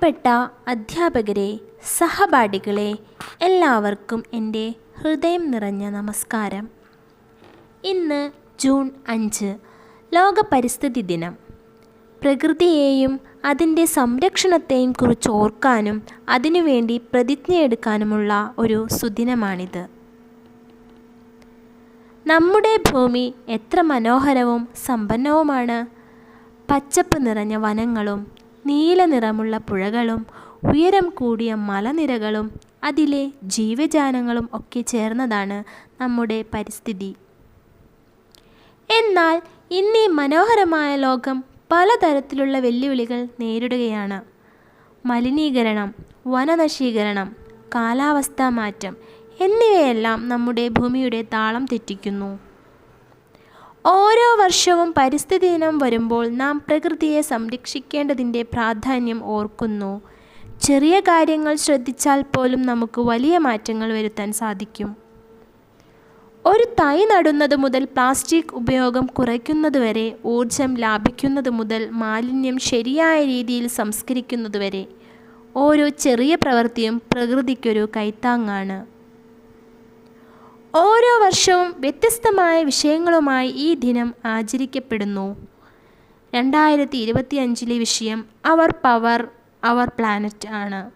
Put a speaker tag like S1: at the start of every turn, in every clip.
S1: പ്രിയപ്പെട്ട അധ്യാപകരെ സഹപാഠികളെ എല്ലാവർക്കും എന്റെ ഹൃദയം നിറഞ്ഞ നമസ്കാരം. ഇന്ന് ജൂൺ അഞ്ച് ലോക പരിസ്ഥിതി ദിനം. പ്രകൃതിയെയും അതിന്റെ സംരക്ഷണത്തെയും കുറിച്ച് ഓർക്കാനും അതിനുവേണ്ടി പ്രതിജ്ഞയെടുക്കാനുമുള്ള ഒരു സുദിനമാണിത്. നമ്മുടെ ഭൂമി എത്ര മനോഹരവും സമ്പന്നവുമാണ്. പച്ചപ്പ് നിറഞ്ഞ വനങ്ങളും നീല നിറമുള്ള പുഴകളും ഉയരം കൂടിയ മലനിരകളും അതിലെ ജീവജാലങ്ങളും ഒക്കെ ചേർന്നതാണ് നമ്മുടെ പരിസ്ഥിതി. എന്നാൽ ഇന്ന് മനോഹരമായ ലോകം പലതരത്തിലുള്ള വെല്ലുവിളികൾ നേരിടുകയാണ്. മലിനീകരണം വനനശീകരണം കാലാവസ്ഥാ മാറ്റം എന്നിവയെല്ലാം നമ്മുടെ ഭൂമിയുടെ താളം തെറ്റിക്കുന്നു. ഓരോ വർഷവും പരിസ്ഥിതി ദിനം വരുമ്പോൾ നാം പ്രകൃതിയെ സംരക്ഷിക്കേണ്ടതിന്റെ പ്രാധാന്യം ഓർക്കുന്നു. ചെറിയ കാര്യങ്ങൾ ശ്രദ്ധിച്ചാൽ പോലും നമുക്ക് വലിയ മാറ്റങ്ങൾ വരുത്താൻ സാധിക്കും. ഒരു തൈ നടുന്നത് മുതൽ പ്ലാസ്റ്റിക് ഉപയോഗം കുറയ്ക്കുന്നതുവരെ ഊർജം ലാഭിക്കുന്നത് മുതൽ മാലിന്യം ശരിയായ രീതിയിൽ സംസ്കരിക്കുന്നതുവരെ ഓരോ ചെറിയ പ്രവൃത്തിയും പ്രകൃതിക്കൊരു കൈത്താങ്ങാണ്. ഓരോ വർഷവും വ്യത്യസ്തമായ വിഷയങ്ങളുമായി ഈ ദിനം ആചരിക്കപ്പെടുന്നു. രണ്ടായിരത്തി ഇരുപത്തി അഞ്ചിലെ വിഷയം അവർ പവർ അവർ പ്ലാനറ്റ് ആണ്.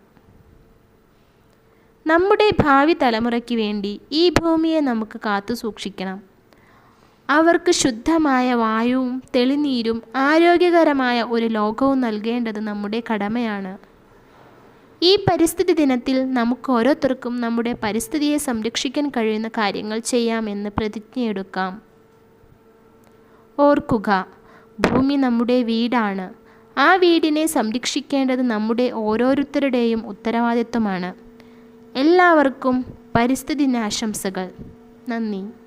S1: നമ്മുടെ ഭാവി തലമുറയ്ക്ക് വേണ്ടി ഈ ഭൂമിയെ നമുക്ക് കാത്തു സൂക്ഷിക്കണം. അവർക്ക് ശുദ്ധമായ വായുവും തെളിനീരും ആരോഗ്യകരമായ ഒരു ലോകവും നൽകേണ്ടത് നമ്മുടെ കടമയാണ്. ഈ പരിസ്ഥിതി ദിനത്തിൽ നമുക്ക് ഓരോരുത്തർക്കും നമ്മുടെ പരിസ്ഥിതിയെ സംരക്ഷിക്കാൻ കഴിയുന്ന കാര്യങ്ങൾ ചെയ്യാമെന്ന് പ്രതിജ്ഞയെടുക്കാം. ഓർക്കുക ഭൂമി നമ്മുടെ വീടാണ്. ആ വീടിനെ സംരക്ഷിക്കേണ്ടത് നമ്മുടെ ഓരോരുത്തരുടെയും ഉത്തരവാദിത്വമാണ്. എല്ലാവർക്കും പരിസ്ഥിതി ദിനാശംസകൾ. നന്ദി.